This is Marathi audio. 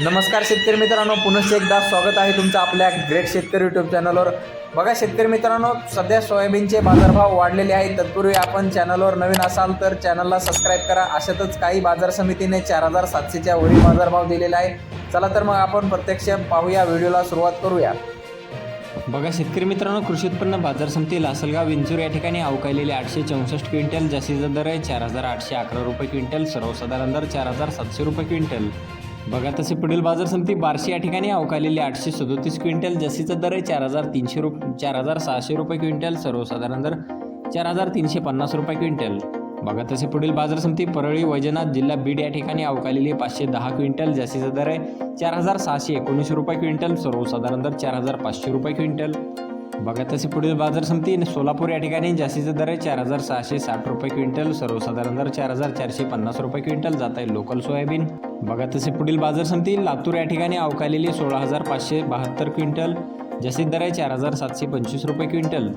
नमस्कार शेतकरी मित्रांनो पुनश्च एकदा स्वागत आहे तुमचं आपल्या ग्रेट शेतकरी यूट्यूब चॅनलवर बघा शेतकरी मित्रांनो सध्या सोयाबीनचे बाजारभाव वाढलेले आहेत. तत्पूर्वी आपण चॅनलवर नवीन असाल तर चॅनलला सबस्क्राईब करा. अशातच काही बाजार समितीने चार हजार सातशेच्या वरील बाजारभाव दिलेला आहे. चला तर मग आपण प्रत्यक्ष पाहूया व्हिडिओला सुरुवात करूया. बघा शेतकरी मित्रांनो कृषी उत्पन्न बाजार समिती लासलगाव विंचूर या ठिकाणी अवकाळलेले आठशे चौसष्ट क्विंटल जास्तीचा दर आहे चार हजार आठशे अकरा रुपये क्विंटल सर्वसाधारण दर चार हजार सातशे रुपये क्विंटल. बघा तसे पुढील बाजार समिती बार्शी या ठिकाणी अवकालेली आठशे सदोतीस क्विंटल जसीचा दर आहे चार हजार तीनशे रुप चार हजार सहाशे रुपये क्विंटल सर्वसाधारण दर चार हजार तीनशे पन्नास रुपये क्विंटल. बघा तसे पुढील बाजार समिती परळी वैजनाथ जिल्हा बीड या ठिकाणी अवकालेली पाचशे दहा क्विंटल जसीचा दर आहे चार हजार सहाशे एकोणीस रुपये क्विंटल सर्वसाधारण दर चार हजार पाचशे रुपये क्विंटल. बघा तसे पुढील बाजार समिती सोलापूर या ठिकाणी जास्तीचा दर आहे चार हजार सहाशे साठ रुपये क्विंटल सर्वसाधारण दर चार हजार चारशे पन्नास रुपये क्विंटल जात आहे लोकल सोयाबीन. बघा तसे पुढील बाजार समिती लातूर या ठिकाणी अवकालेली सोळा हजार पाचशे बहात्तर क्विंटल जास्तीत दर आहे चार हजार सातशे पंचवीस रुपये क्विंटल.